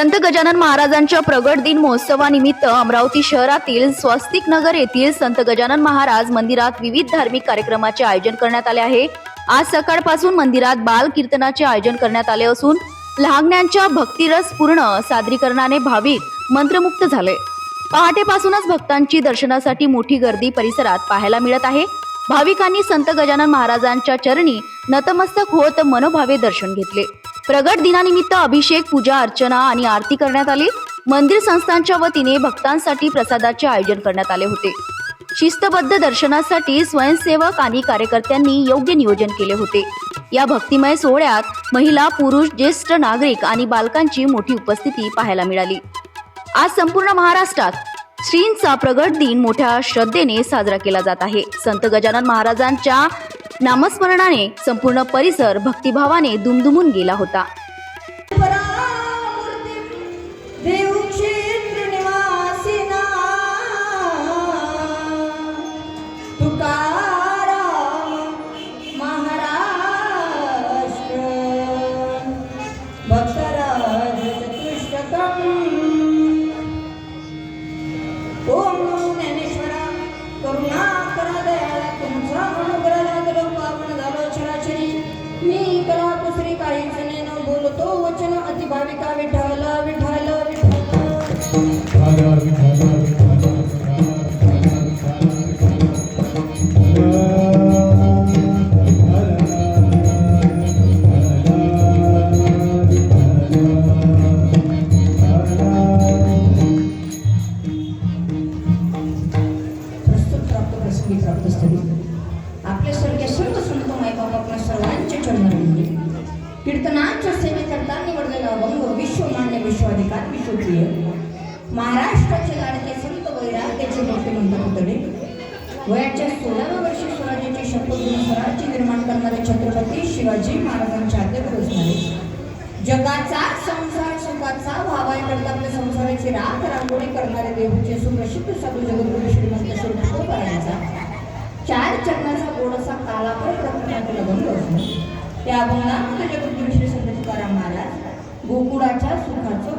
संत गजानन महाराजांच्या प्रगट दिन महोत्सवानिमित्त अमरावती शहरातील स्वस्तिक नगर येथील संत गजानन महाराज मंदिरात विविध धार्मिक कार्यक्रमाचे आयोजन करण्यात आले आहे. आज सकाळपासून मंदिरात बाल कीर्तनाचे आयोजन करण्यात आले असून लहानग्यांच्या भक्तिरस पूर्ण सादरीकरणाने भाविक मंत्रमुक्त झाले. पहाटेपासूनच भक्तांची दर्शनासाठी मोठी गर्दी परिसरात पाहायला मिळत आहे. भाविकांनी संत गजानन महाराजांच्या चरणी नतमस्तक होत मनोभावे दर्शन घेतले. प्रगट दिनानिमित्त अभिषेक पूजा अर्चना आणि आरती करण्यात आली. मंदिर संस्थांच्या वतीने भक्तांसाठी प्रसादाचे आयोजन करण्यात आले होते. शिस्तबद्ध दर्शनासाठी स्वयंसेवक आणि कार्यकर्त्यांनी योग्य नियोजन केले होते. या भक्तिमय सोहळ्यात महिला पुरुष ज्येष्ठ नागरिक आणि बालकांची मोठी उपस्थिती पाहायला मिळाली. आज संपूर्ण महाराष्ट्रात श्रींचा प्रगट दिन मोठ्या श्रद्धेने साजरा केला जात आहे. संत गजानन महाराजांच्या नामस्मरणाने संपूर्ण परिसर भक्तिभावाने दुमदुमून गेला होता. प्राप्त प्राप्त झाली आपले स्वर्गीय सर्व संत मायबाप आपल्या सर्वांचे चरणारविंदी कीर्तनांच्या सेवेकरता निवडलेला अभंग विश्वमान्य विश्वाधिकार विश्वप्रिय. महाराष्ट्राचे लाडके संत वैराग्याचे मोठे म्हणतात पुतळे. वयाच्या सोळाव्या वर्षी स्वराज्याचे शपथ घेऊन स्वराज्य निर्माण करणारे छत्रपती शिवाजी महाराजांचे आद्यवर असणारे जगाचा संसार सुखाचा व्हावायकरता आपल्या संसाराची राख रांगोळी करणारे देवचे सुप्रसिद्ध साधू जगद्गुरु श्रीमंत श्री थोडासा गोडसा कालापर प्रकरणातील अभंग त्या अभंगामध्ये जगद्गुरु श्री संत तुकाराम महाराज गोकुळाच्या सुखाचं